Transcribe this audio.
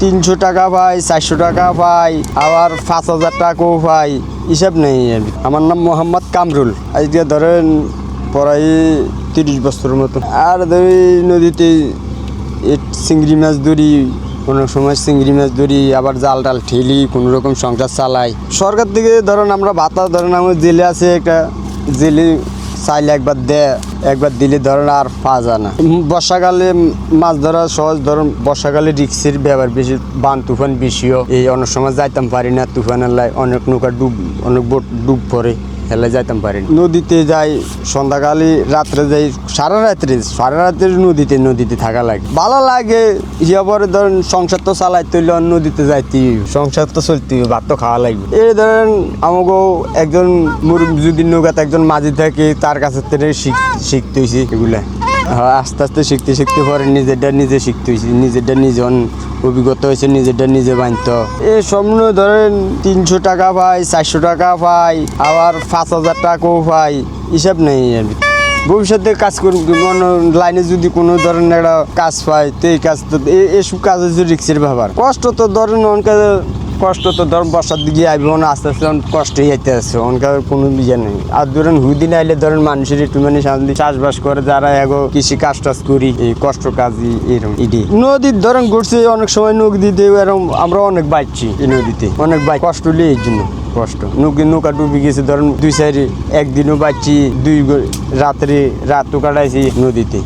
তিনশো টাকা পাই চারশো টাকা পাই আবার পাঁচ হাজার টাকাও পাই হিসাব নেই কি। আমার নাম মোহাম্মদ কামরুল। আজকে ধরেন প্রায় তিরিশ বছরের মতো। আর ধরি নদীতে চিংড়ি মাছ ধরি, কোনো সময় চিংড়ি মাছ ধরি, আবার জাল টাল ঠেলি, কোনো রকম সংসার চালাই। সরকার থেকে ধরেন আমরা ভাতা, ধরেন আমার জেলে আছে একটা জেলে চাইলে একবার দে, একবার দিলে ধরেন আর পাওয়া যায় না। বর্ষাকালে মাছ ধরা সহজ, ধরুন বর্ষাকালে রিক্সির ব্যবহার বেশি, বান তুফান বেশিও। এই অনেক সময় যাইতাম পারি না, তুফানের লাই অনেক নৌকা ডুব, অনেক বোট ডুব পড়ে। হেলে যাইতাম পারি নদীতে যাই সন্ধ্যাকালে রাত্রে যাই, সারা রাত্রে সারা রাত্রে নদীতে নদীতে থাকা লাগে। ভালো লাগে, ইয়া পরে ধরেন সংসার তো চালাইতে হইলে, নদীতে যাইতে, সংসার তো চলতে ভাত তো খাওয়া লাগবে। এই ধরেন আমাকে একজন যদি নৌকাতে একজন মাঝি থাকে, তার কাছে শিখতে হয়েছি এগুলা। হ্যাঁ, আস্তে আস্তে শিখতে শিখতে পরে নিজেরটা নিজে শিখতে হয়েছে নিজেরটা নিজে অভিজ্ঞতা হয়েছে নিজেরটা নিজে বানত এ স্বপ্ন ধরেন তিনশো টাকা পাই চারশো টাকা পাই আবার পাঁচ হাজার টাকাও পাই এসব নেই কি। ভবিষ্যতে কাজ করুন লাইনে যদি কোনো ধরনের একটা কাজ পাই তো এই কাজ তো এসব কাজ হচ্ছে রিক্সের ব্যাপার। কষ্ট তো ধরেন অনকে কষ্ট তো ধর বর্ষার দিকে আইবে না আস্তে আস্তে কষ্টই আইতে আছে অনকার কোনো ইয়ে নেই। আর ধরেন হুদিন আইলে ধরেন মানুষের একটু মানে শান্তি, চাষবাস করে যারা এগো কৃষি কাজ টাজ করি, এই কষ্ট কাজই এরকম ইডি। নদীর ধরেন ঘুরছে, অনেক সময় নদীতে এরকম আমরা অনেক বাইছি এই নদীতে, অনেক বাইক কষ্ট লিয়ে এই জন্য কষ্ট। নৌকি নৌকা ডুবে গেছে, ধরেন দুই সাইডে একদিনও বাচ্চি দুই রাত্রে রাতও কাটাইছি নদীতে।